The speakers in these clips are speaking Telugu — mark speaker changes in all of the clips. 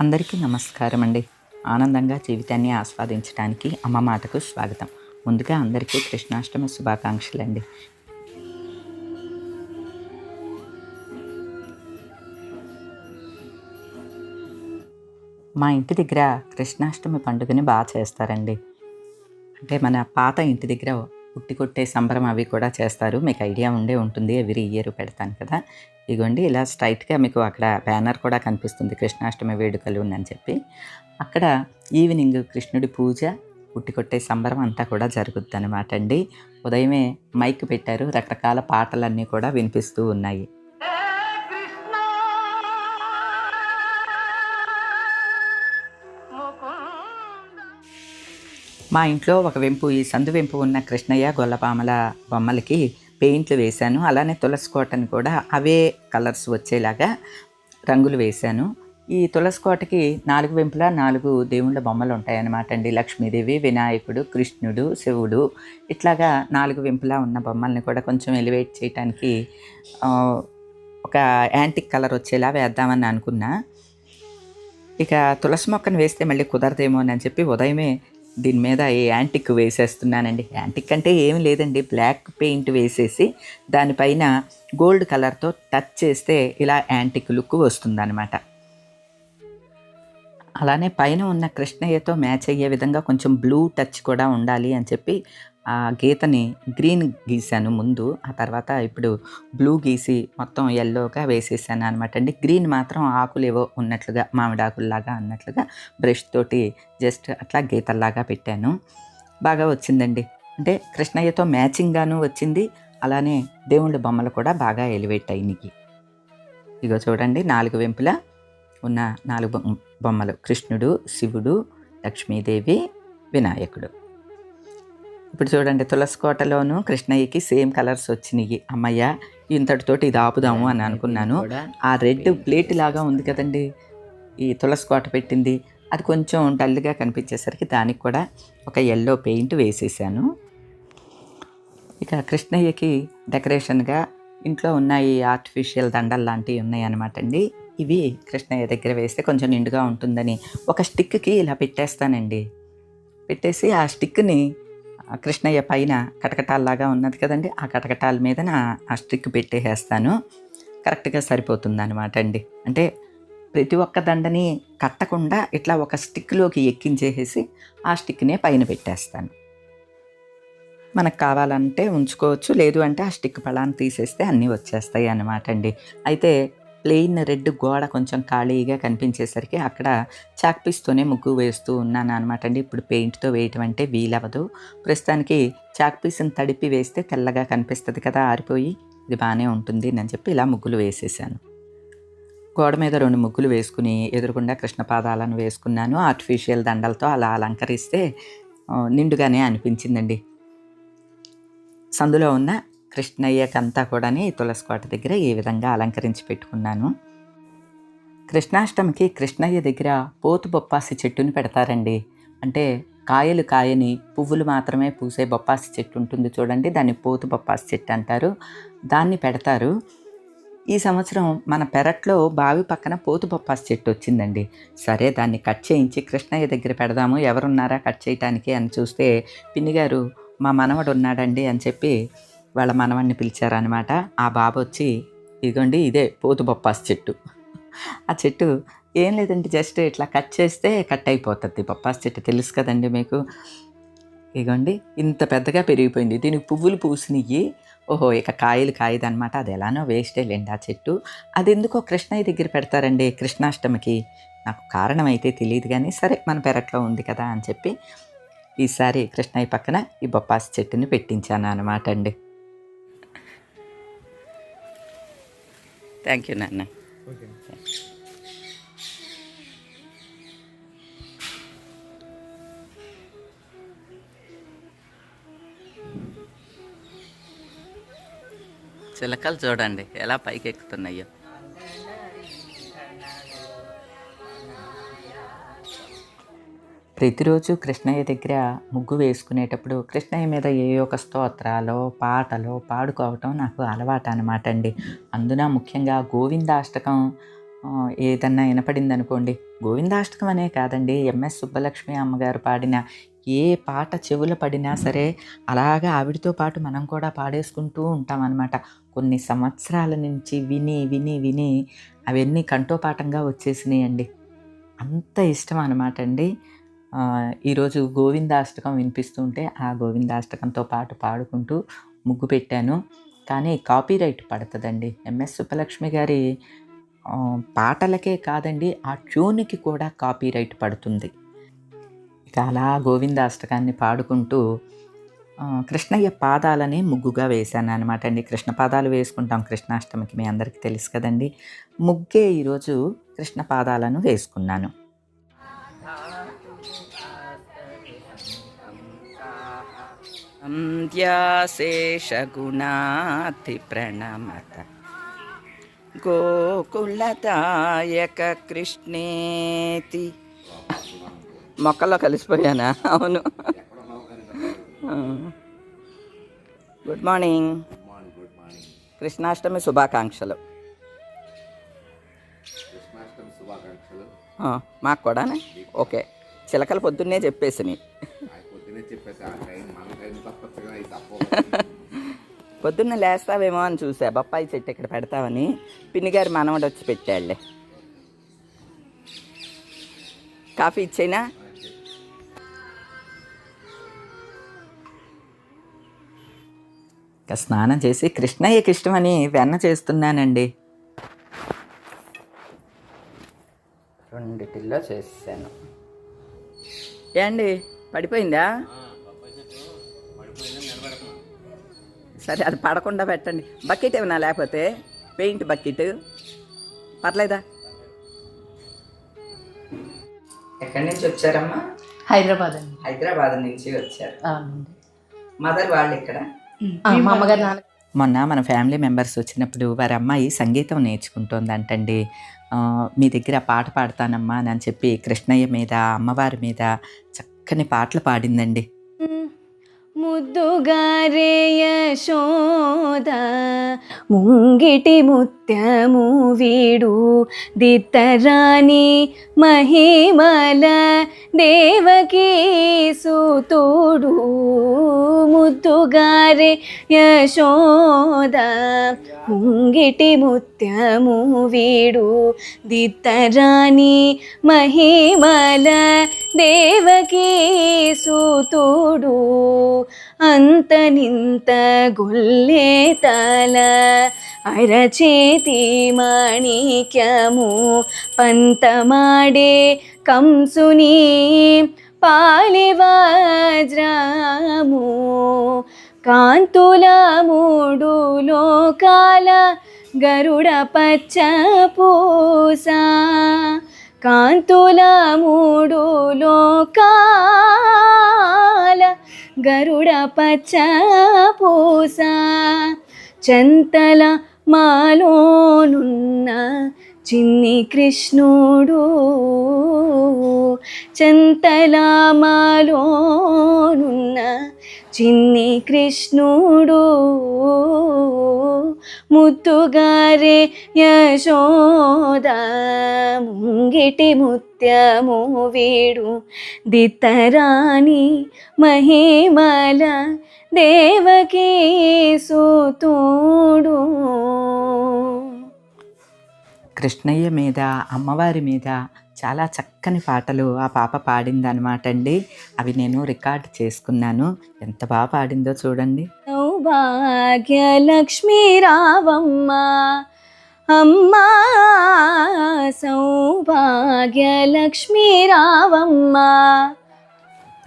Speaker 1: అందరికీ నమస్కారం అండి ఆనందంగా జీవితాన్ని ఆస్వాదించడానికి అమ్మ మాటకు స్వాగతం. ముందుగా అందరికీ కృష్ణాష్టమి శుభాకాంక్షలు అండి మా ఇంటి దగ్గర కృష్ణాష్టమి పండుగని బాగా చేస్తారండి. అంటే మన పాత ఇంటి దగ్గర ఉట్టి కొట్టే సంబరం అవి కూడా చేస్తారు. మీకు ఐడియా ఉండే ఉంటుంది. ఎవ్రీ ఇయర్ పెడతాను కదా. ఇగోండి ఇలా స్ట్రైట్గా మీకు అక్కడ బ్యానర్ కూడా కనిపిస్తుంది. కృష్ణాష్టమి వేడుకలు ఉందని చెప్పి. అక్కడ ఈవినింగ్ కృష్ణుడి పూజ ఉట్టి కొట్టే సంబరం అంతా కూడా జరుగుద్ది అనమాట అండి. ఉదయమే మైక్ పెట్టారు. రకరకాల పాటలన్నీ కూడా వినిపిస్తూ ఉన్నాయి. మా ఇంట్లో ఒక వెంపు ఈ సందు వెంపు ఉన్న కృష్ణయ్య గొల్లపామల బొమ్మలకి పెయింట్లు వేశాను. అలానే తులసి కోటను కూడా అవే కలర్స్ వచ్చేలాగా రంగులు వేశాను. ఈ తులసి కోటకి నాలుగు వెంపులా నాలుగు దేవుళ్ళ బొమ్మలు ఉంటాయన్నమాట అండి. లక్ష్మీదేవి వినాయకుడు కృష్ణుడు శివుడు. ఇట్లాగా నాలుగు వెంపులా ఉన్న బొమ్మల్ని కూడా కొంచెం ఎలివేట్ చేయడానికి ఒక యాంటిక్ కలర్ వచ్చేలా వేద్దామని అనుకున్నా. ఇక తులసి మొక్కను వేస్తే మళ్ళీ కుదరదేమో అని చెప్పి ఉదయమే దీని మీద ఈ యాంటిక్ వేసేస్తున్నానండి. యాంటిక్ అంటే ఏమి లేదండి. బ్లాక్ పెయింట్ వేసేసి దానిపైన గోల్డ్ కలర్తో టచ్ చేస్తే ఇలా యాంటిక్ లుక్ వస్తుందన్నమాట. అలానే పైన ఉన్న కృష్ణయ్యతో మ్యాచ్ అయ్యే విధంగా కొంచెం బ్లూ టచ్ కూడా ఉండాలి అని చెప్పి ఆ గీతని గ్రీన్ గీసాను ముందు ఆ తర్వాత ఇప్పుడు బ్లూ గీసి మొత్తం ఎల్లోగా వేసేసాను అనమాట అండి. గ్రీన్ మాత్రం ఆకులేవో ఉన్నట్లుగా మామిడాకుల్లాగా అన్నట్లుగా బ్రష్ తోటి జస్ట్ అట్లా గీతల్లాగా పెట్టాను. బాగా వచ్చిందండి. అంటే కృష్ణయ్యతో మ్యాచింగ్గాను వచ్చింది. అలానే దేవుళ్ళ బొమ్మలు కూడా బాగా ఎలివేట్ అయినాయి. ఇగో చూడండి నాలుగు వెంపులా ఉన్న నాలుగు బొమ్మలు. కృష్ణుడు శివుడు లక్ష్మీదేవి వినాయకుడు. ఇప్పుడు చూడండి తులసి కోటలోను కృష్ణయ్యకి సేమ్ కలర్స్ వచ్చినాయి. అమ్మయ్య ఇంతటితోటి ఇది ఆపుదాము అని అనుకున్నాను. ఆ రెడ్ ప్లేట్ లాగా ఉంది కదండి. ఈ తులసి కోట పెట్టింది. అది కొంచెం డల్గా కనిపించేసరికి దానికి కూడా ఒక ఎల్లో పెయింట్ వేసేసాను. ఇక కృష్ణయ్యకి డెకరేషన్గా ఇంట్లో ఉన్న ఈ ఆర్టిఫిషియల్ దండలు లాంటివి ఉన్నాయి అనమాట అండి. ఇవి కృష్ణయ్య దగ్గర వేస్తే కొంచెం నిండుగా ఉంటుందని ఒక స్టిక్కి ఇలా పెట్టేస్తానండి. పెట్టేసి ఆ స్టిక్ని కృష్ణయ్య పైన కటకటాల్లాగా ఉన్నది కదండి ఆ కటకటాల మీద నా ఆ స్టిక్ పెట్టేసేస్తాను. కరెక్ట్గా సరిపోతుంది అనమాట అండి. అంటే ప్రతి ఒక్క దండని కట్టకుండా ఇట్లా ఒక స్టిక్లోకి ఎక్కించేసేసి ఆ స్టిక్నే పైన పెట్టేస్తాను. మనకు కావాలంటే ఉంచుకోవచ్చు లేదు అంటే ఆ స్టిక్ పలాన్ని తీసేస్తే అన్నీ వచ్చేస్తాయి అన్నమాట అండి. అయితే ప్లెయిన్ రెడ్ గోడ కొంచెం ఖాళీగా కనిపించేసరికి అక్కడ చాక్పీస్తోనే ముగ్గు వేస్తూ ఉన్నాను అనమాట అండి. ఇప్పుడు పెయింట్తో వేయటం అంటే వీలవ్వదు. ప్రస్తుతానికి చాక్పీస్ని తడిపి వేస్తే తెల్లగా కనిపిస్తుంది కదా ఆరిపోయి ఇది బాగానే ఉంటుంది అని చెప్పి ఇలా ముగ్గులు వేసేసాను. గోడ మీద రెండు ముగ్గులు వేసుకుని ఎదురుగుండా కృష్ణపాదాలను వేసుకున్నాను. ఆర్టిఫిషియల్ దండలతో అలా అలంకరిస్తే నిండుగానే అనిపించిందండి. సందులో ఉన్న కృష్ణయ్యకంతా కూడాని తులసి కోట దగ్గర ఈ విధంగా అలంకరించి పెట్టుకున్నాను. కృష్ణాష్టమికి కృష్ణయ్య దగ్గర పోతు బొప్పాసి చెట్టుని పెడతారండి. అంటే కాయలు కాయని పువ్వులు మాత్రమే పూసే బొప్పాసి చెట్టు ఉంటుంది చూడండి దాన్ని పోతు బొప్పాసి చెట్టు అంటారు. దాన్ని పెడతారు. ఈ సంవత్సరం మన పెరట్లో బావి పక్కన పోతు బొప్పాసి చెట్టు వచ్చిందండి. సరే దాన్ని కట్ చేయించి కృష్ణయ్య దగ్గర పెడదాము ఎవరున్నారా కట్ చేయటానికి అని చూస్తే పిన్ని గారు మా మనవడు ఉన్నాడండి అని చెప్పి వాళ్ళ మనవాడిని పిలిచారనమాట ఆ బాబు వచ్చి ఇదిగోండి ఇదే పోతు బొప్పాస్ చెట్టు. ఆ చెట్టు ఏం లేదండి జస్ట్ ఇట్లా కట్ చేస్తే కట్ అయిపోతుంది. బొప్పాస్ చెట్టు తెలుసు కదండి మీకు. ఇగోండి ఇంత పెద్దగా పెరిగిపోయింది. దీనికి పువ్వులు పూసినవి ఓహో ఇక కాయలు కాయదనమాట అది ఎలానో వేస్టే లేండి ఆ చెట్టు. అది ఎందుకో కృష్ణయ్య దగ్గర పెడతారండి కృష్ణాష్టమికి. నాకు కారణం అయితే తెలియదు కానీ సరే మన పెరట్లో ఉంది కదా అని చెప్పి ఈసారి కృష్ణయ్య పక్కన ఈ బొప్పాస్ చెట్టుని పెట్టించాను అనమాట అండి. థ్యాంక్ యూ నాన్న చిలకలు చూడండి ఎలా పైకి ఎక్కుతున్నాయో ప్రతిరోజు కృష్ణయ్య దగ్గర ముగ్గు వేసుకునేటప్పుడు కృష్ణయ్య మీద ఏ ఒక స్తోత్రాలో పాటలో పాడుకోవటం నాకు అలవాటు అనమాట అండి అందున ముఖ్యంగా గోవిందాష్టకం ఏదన్నా వినపడింది అనుకోండి గోవిందాష్టకం అనే కాదండి ఎంఎస్ సుబ్బలక్ష్మి అమ్మగారు పాడిన ఏ పాట చెవుల పడినా సరే అలాగా ఆవిడతో పాటు మనం కూడా పాడేసుకుంటూ ఉంటామన్నమాట. కొన్ని సంవత్సరాల నుంచి విని విని విని అవన్నీ కంఠోపాఠంగా వచ్చేసినాయండి. అంత ఇష్టం అనమాట అండి ఈరోజు గోవిందాష్టకం వినిపిస్తుంటే ఆ గోవిందాష్టకంతో పాటు పాడుకుంటూ ముగ్గు పెట్టాను. కానీ కాపీరైట్ పడుతుందండి. ఎంఎస్ సుబ్బలక్ష్మి గారి పాటలకే కాదండి ఆ ట్యూన్కి కూడా కాపీరైట్ పడుతుంది. ఇక అలా గోవిందాష్టకాన్ని పాడుకుంటూ కృష్ణయ్య పాదాలని ముగ్గుగా వేశాను అనమాట అండి. కృష్ణ పాదాలు వేసుకుంటాం. కృష్ణాష్టమికి మీ అందరికీ తెలుసు కదండి. ముగ్గే ఈరోజు కృష్ణ పాదాలను వేసుకున్నాను. ప్రణమత గోకులదాయక కృష్ణేతి మొక్కల్లో కలిసిపోయానా? అవును. గుడ్ మార్నింగ్ కృష్ణాష్టమి శుభాకాంక్షలు. మాకు కూడా ఓకే. చిలకలు పొద్దున్నే చెప్పేసినాయి పొద్దున్న లేస్తావేమో అని చూసా బొప్పాయి చెట్టు ఇక్కడ పెడతామని పిన్నిగారి మనవడు వచ్చి పెట్టాడులే కాఫీ ఇచ్చేనా? ఇక స్నానం చేసి కృష్ణయ్యకి ఇష్టమని వెన్న చేస్తున్నానండి. రెండిటిల్లో చేసాను ఏండి? పడిపోయిందా? సరే అది పడకుండా పెట్టండి. బకెట్ ఏమన్నా లేకపోతే పెయింట్ బకెట్. పర్లేదా? ఎక్కడి నుంచి వచ్చారమ్మా?
Speaker 2: హైదరాబాద్ అండి.
Speaker 1: హైదరాబాద్ నుంచి వచ్చారు.
Speaker 2: అవునండి.
Speaker 1: మదర్ వాళ్ళు ఇక్కడ?
Speaker 2: ఆ, మా అమ్మగారు నాన్న.
Speaker 1: మొన్న మన ఫ్యామిలీ మెంబర్స్ వచ్చినప్పుడు వారి అమ్మాయి సంగీతం నేర్చుకుంటోందంటండి. ఆ, మీ దగ్గర పాట పాడతానమ్మా అని చెప్పి కృష్ణయ్య మీద అమ్మవారి మీద చక్కని పాటలు పాడిందండి.
Speaker 3: ముద్దుగారే యశోద ముంగిటి ముత్యము వీడు. దిత్తరాణి మహిమల దేవకీ సుతుడు. ముద్దుగారే యశోద. ముంగిటి ముత్యము వీడు. దిత్తరాణి మహిమల దేవకీ సుతుడు. అంత నింత గుల్లే తల అరచేతి మాణిక్యము పంతమాడే కంసుని పాలి వజ్రము కాంతుల మూడు లోకాల గరుడ పచ్చ పూస కాంతుల మూడు లోకా గరుడ పచ్చ పూస చెంతల మాలోనున్న చిన్ని కృష్ణుడు. చెంతల మాలోనున్న చిన్ని కృష్ణుడు ముత్తుగారే యశోద ముంగిటి ముత్యము వీడు దిత్తరాణి మహిమల దేవకీ సుతుడు
Speaker 1: కృష్ణయ్య మీద అమ్మవారి మీద చాలా చక్కని పాటలు ఆ పాప పాడిందనమాట అండి. అవి నేను రికార్డ్ చేసుకున్నాను. ఎంత బాగా పాడిందో చూడండి.
Speaker 3: సౌభాగ్య లక్ష్మీ రావమ్మ అమ్మా సౌభాగ్య లక్ష్మీ రావమ్మ.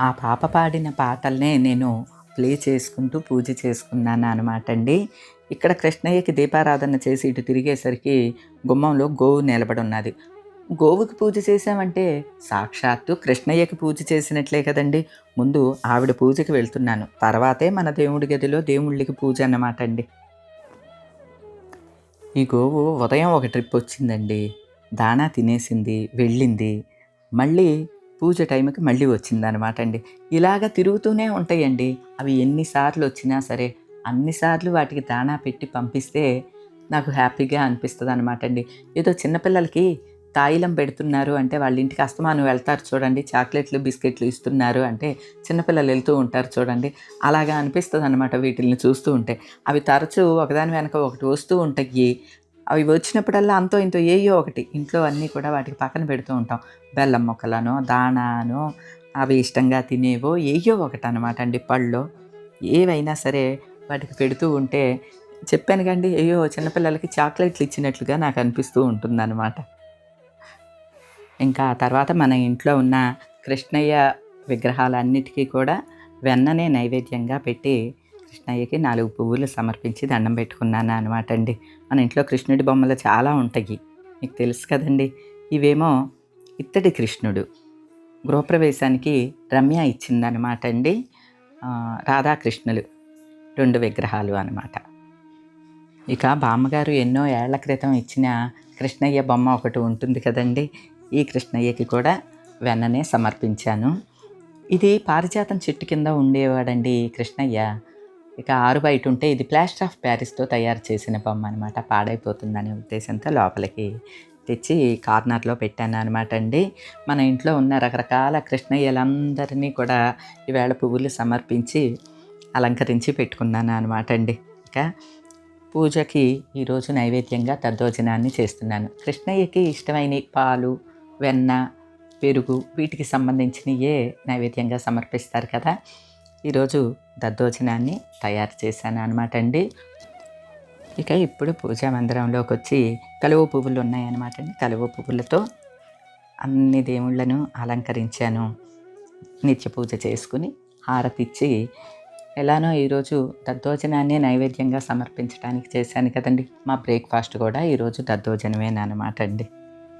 Speaker 1: ఆ పాప పాడిన పాటల్నే నేను ప్లే చేసుకుంటూ పూజ చేసుకున్నాను అనమాట అండి. ఇక్కడ కృష్ణయ్యకి దీపారాధన చేసి ఇటు తిరిగేసరికి గుమ్మంలో గోవు నిలబడి ఉన్నది. గోవుకి పూజ చేసామంటే సాక్షాత్తు కృష్ణయ్యకి పూజ చేసినట్లే కదండి. ముందు ఆవిడ పూజకి వెళ్తున్నాను. తర్వాతే మన దేవుడి గదిలో దేవుళ్ళకి పూజ అన్నమాట అండి. ఈ గోవు ఉదయం ఒక ట్రిప్ వచ్చిందండి. దాణా తినేసింది వెళ్ళింది. మళ్ళీ పూజ టైంకి మళ్ళీ వచ్చింది అనమాట అండి. ఇలాగ తిరుగుతూనే ఉంటాయండి. అవి ఎన్నిసార్లు వచ్చినా సరే అన్నిసార్లు వాటికి దాణా పెట్టి పంపిస్తే నాకు హ్యాపీగా అనిపిస్తుంది అనమాట అండి. ఏదో చిన్నపిల్లలకి తాయిలం పెడుతున్నారు అంటే వాళ్ళ ఇంటికి అస్తమానం వెళ్తారు చూడండి చాక్లెట్లు బిస్కెట్లు ఇస్తున్నారు అంటే చిన్నపిల్లలు వెళ్తూ ఉంటారు చూడండి. అలాగా అనిపిస్తుంది అనమాట వీటిని చూస్తూ ఉంటే. అవి తరచూ ఒకదాని వెనక ఒకటి వస్తూ ఉంటాయి. అవి వచ్చినప్పుడల్లా అంతో ఇంతో ఏయో ఒకటి. ఇంట్లో అన్నీ కూడా వాటికి పక్కన పెడుతూ ఉంటాం. బెల్లం మొక్కలను దానానో అవి ఇష్టంగా తినేవో ఏయో ఒకటి అనమాట అండి పళ్ళు. ఏవైనా సరే వాటికి పెడుతూ ఉంటే చెప్పాను కండి అయ్యో చిన్నపిల్లలకి చాక్లెట్లు ఇచ్చినట్లుగా నాకు అనిపిస్తూ ఉంటుందన్నమాట. ఇంకా ఆ తర్వాత మన ఇంట్లో ఉన్న కృష్ణయ్య విగ్రహాలన్నిటికీ కూడా వెన్ననే నైవేద్యంగా పెట్టి కృష్ణయ్యకి నాలుగు పువ్వులు సమర్పించి దండం పెట్టుకున్నాను అనమాట అండి. మన ఇంట్లో కృష్ణుడి బొమ్మలు చాలా ఉంటాయి. మీకు తెలుసు కదండి ఇవేమో ఇత్తడి కృష్ణుడు. గృహప్రవేశానికి రమ్య ఇచ్చిందనమాట అండి. రాధాకృష్ణులు రెండు విగ్రహాలు అనమాట ఇక బామ్మగారు ఎన్నో ఏళ్ళ క్రితం ఇచ్చిన కృష్ణయ్య బొమ్మ ఒకటి ఉంటుంది కదండి ఈ కృష్ణయ్యకి కూడా వెన్ననే సమర్పించాను. ఇది పారిజాతం చెట్టు కింద ఉండేవాడండి కృష్ణయ్య. ఇక ఆరు బయట ఉంటే ఇది ప్లాస్టర్ ఆఫ్ ప్యారిస్తో తయారు చేసిన బొమ్మ అనమాట పాడైపోతుందనే ఉద్దేశంతో లోపలికి తెచ్చి కార్నర్లో పెట్టాను అనమాట అండి. మన ఇంట్లో ఉన్న రకరకాల కృష్ణయ్యలందరినీ కూడా ఈవేళ పువ్వులు సమర్పించి అలంకరించి పెట్టుకున్నాను అనమాట అండి. ఇక పూజకి ఈరోజు నైవేద్యంగా తద్దోజనాన్ని చేస్తున్నాను. కృష్ణయ్యకి ఇష్టమైన పాలు వెన్న పెరుగు వీటికి సంబంధించినయే నైవేద్యంగా సమర్పిస్తారు కదా. ఈరోజు దద్దోజనాన్ని తయారు చేశాను అనమాట అండి. ఇక ఇప్పుడు పూజా మందిరంలోకి వచ్చి కలువ పువ్వులు ఉన్నాయన్నమాట అండి. కలువ పువ్వులతో అన్ని దేవుళ్ళను అలంకరించాను. నిత్య పూజ చేసుకుని హారతిచ్చి ఎలానో ఈరోజు దద్దోజనాన్ని నైవేద్యంగా సమర్పించడానికి చేశాను కదండి. మా బ్రేక్ఫాస్ట్ కూడా ఈరోజు దద్దోజనమేనమాట అండి.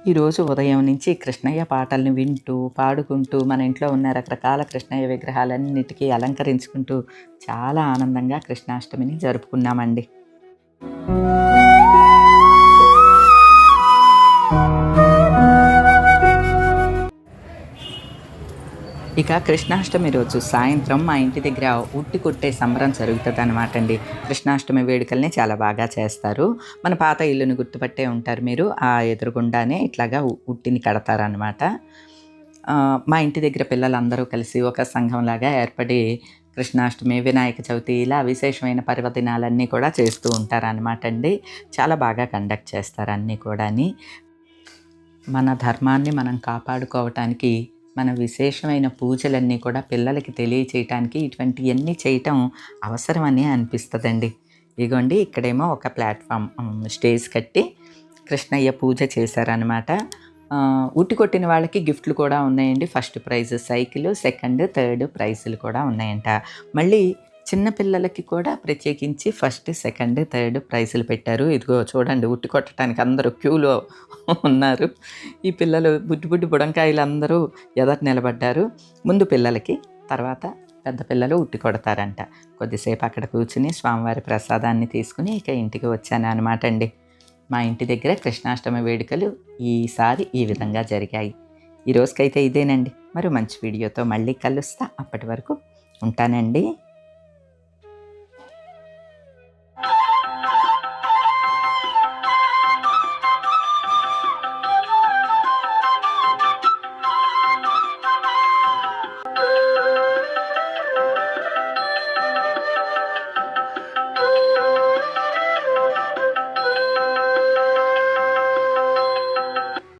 Speaker 1: ఈరోజు ఉదయం నుంచి కృష్ణయ్య పాటలను వింటూ పాడుకుంటూ మన ఇంట్లో ఉన్న రకరకాల కృష్ణయ్య విగ్రహాలన్నిటికీ అలంకరించుకుంటూ చాలా ఆనందంగా కృష్ణాష్టమిని జరుపుకున్నామండి. ఇక కృష్ణాష్టమి రోజు సాయంత్రం మా ఇంటి దగ్గర ఉట్టి కొట్టే సంబరం జరుగుతుంది అనమాట అండి కృష్ణాష్టమి వేడుకల్ని చాలా బాగా చేస్తారు. మన పాత ఇల్లుని గుర్తుపట్టే ఉంటారు మీరు. ఆ ఎదురుగుండానే ఇట్లాగా ఉట్టిని కడతారనమాట మా ఇంటి దగ్గర పిల్లలందరూ కలిసి ఒక సంఘంలాగా ఏర్పడి కృష్ణాష్టమి వినాయక చవితి ఇలా విశేషమైన పర్వదినాలన్నీ కూడా చేస్తూ ఉంటారనమాట అండి చాలా బాగా కండక్ట్ చేస్తారు అన్నీ కూడాని. మన ధర్మాన్ని మనం కాపాడుకోవటానికి మన విశేషమైన పూజలన్నీ కూడా పిల్లలకి తెలియచేయటానికి ఇటువంటివన్నీ చేయటం అవసరమని అనిపిస్తుందండి. ఇదిగోండి ఇక్కడేమో ఒక ప్లాట్ఫామ్ స్టేజ్ కట్టి కృష్ణయ్య పూజ చేశారనమాట ఉట్టి కొట్టిన వాళ్ళకి గిఫ్ట్లు కూడా ఉన్నాయండి. First prize cycle second third ప్రైజులు కూడా ఉన్నాయంట. మళ్ళీ చిన్నపిల్లలకి కూడా ప్రత్యేకించి ఫస్ట్ సెకండ్ థర్డ్ ప్రైజులు పెట్టారు. ఇదిగో చూడండి ఉట్టి కొట్టడానికి అందరూ క్యూలో ఉన్నారు. ఈ పిల్లలు బుడ్డి బుడ్డి బుడంకాయలు అందరూ ఎదట నిలబడ్డారు. ముందు పిల్లలకి తర్వాత పెద్ద పిల్లలు ఉట్టి కొడతారంట. కొద్దిసేపు అక్కడ కూర్చుని స్వామివారి ప్రసాదాన్ని తీసుకుని ఇక ఇంటికి వచ్చాను అనమాట అండి. మా ఇంటి దగ్గర కృష్ణాష్టమి వేడుకలు ఈసారి ఈ విధంగా జరిగాయి. ఈ రోజుకైతే ఇదేనండి. మరో మంచి వీడియోతో మళ్ళీ కలుస్తా. అప్పటి వరకు ఉంటానండి.